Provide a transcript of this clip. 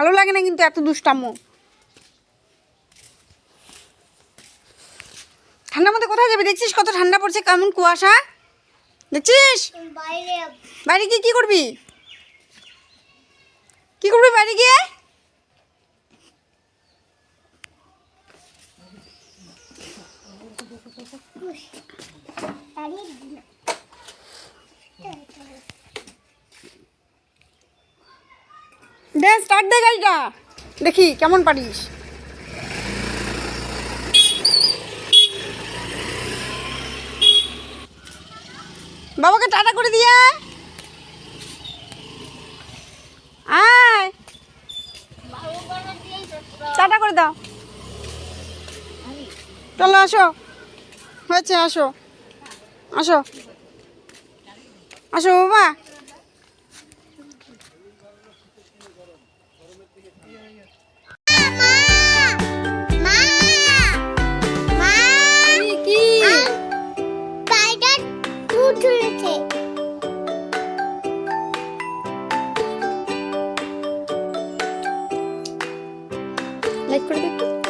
ভালো লাগে না কিন্তু এত দুষ্টাম্য ঠান্ডার মধ্যে কোথায় যাবি? দেখছিস কত ঠান্ডা পড়ছে? কেমন কুয়াশা? দেখছিস? বাইরে গিয়ে কি করবি? কি করবি বাইরে গিয়ে। দে স্টার্ট দে গাড়িটা। দেখি, কেমন পারিস? বাবাকে টাটা করে দিয়ে আয়। টাটা করে দাও। চলো, আসো। হয়েছে, আসো। আসো। আসো, বাবা। হয়েছে। লাইক করে দেখো